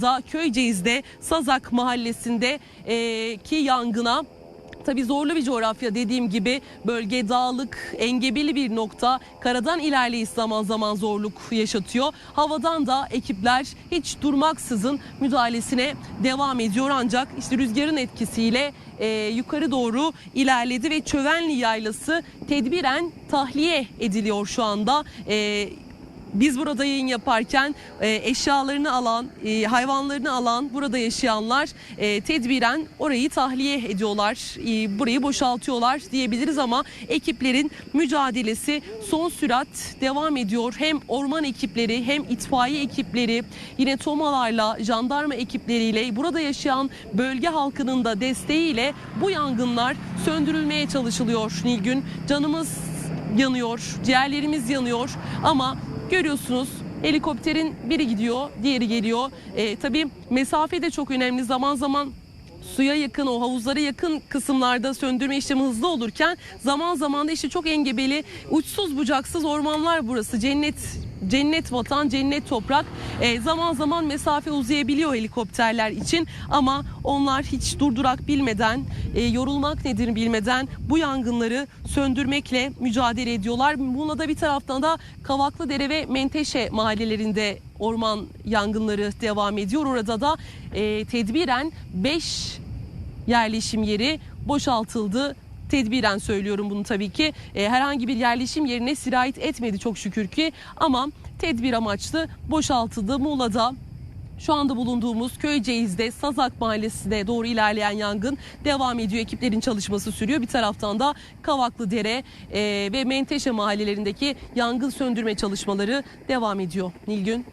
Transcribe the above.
da Köyceğiz'de Sazak mahallesinde e, ki yangına Tabii zorlu bir coğrafya dediğim gibi bölge dağlık, engebeli bir nokta. Karadan ilerleyiş zaman zaman zorluk yaşatıyor. Havadan da ekipler hiç durmaksızın müdahalesine devam ediyor. Ancak işte rüzgarın etkisiyle e, yukarı doğru ilerledi ve Çövenli Yaylası tedbiren tahliye ediliyor şu anda. E, biz burada yayın yaparken e, eşyalarını alan, e, hayvanlarını alan burada yaşayanlar e, tedbiren orayı tahliye ediyorlar, e, burayı boşaltıyorlar diyebiliriz ama ekiplerin mücadelesi son sürat devam ediyor. Hem orman ekipleri hem itfaiye ekipleri yine tomalarla, jandarma ekipleriyle burada yaşayan bölge halkının da desteğiyle bu yangınlar söndürülmeye çalışılıyor Nilgün. Canımız yanıyor, ciğerlerimiz yanıyor ama görüyorsunuz helikopterin biri gidiyor, diğeri geliyor. Ee, tabii mesafe de çok önemli. Zaman zaman suya yakın, o havuzlara yakın kısımlarda söndürme işlemi hızlı olurken zaman zaman da işte çok engebeli, uçsuz bucaksız ormanlar burası. Cennet cennet vatan, cennet toprak. Ee, zaman zaman mesafe uzayabiliyor helikopterler için ama onlar hiç durdurak bilmeden, e, yorulmak nedir bilmeden bu yangınları söndürmekle mücadele ediyorlar. Buna da bir taraftan da Kavaklıdere ve Menteşe mahallelerinde orman yangınları devam ediyor. Orada da e, tedbiren 5 yerleşim yeri boşaltıldı. Tedbiren söylüyorum bunu tabii ki. E, herhangi bir yerleşim yerine sirayet etmedi çok şükür ki. Ama tedbir amaçlı boşaltıldı. Muğla'da şu anda bulunduğumuz Köyceğiz'de Sazak Mahallesi'ne doğru ilerleyen yangın devam ediyor. Ekiplerin çalışması sürüyor. Bir taraftan da Kavaklıdere e, ve Menteşe mahallelerindeki yangın söndürme çalışmaları devam ediyor. Nilgün.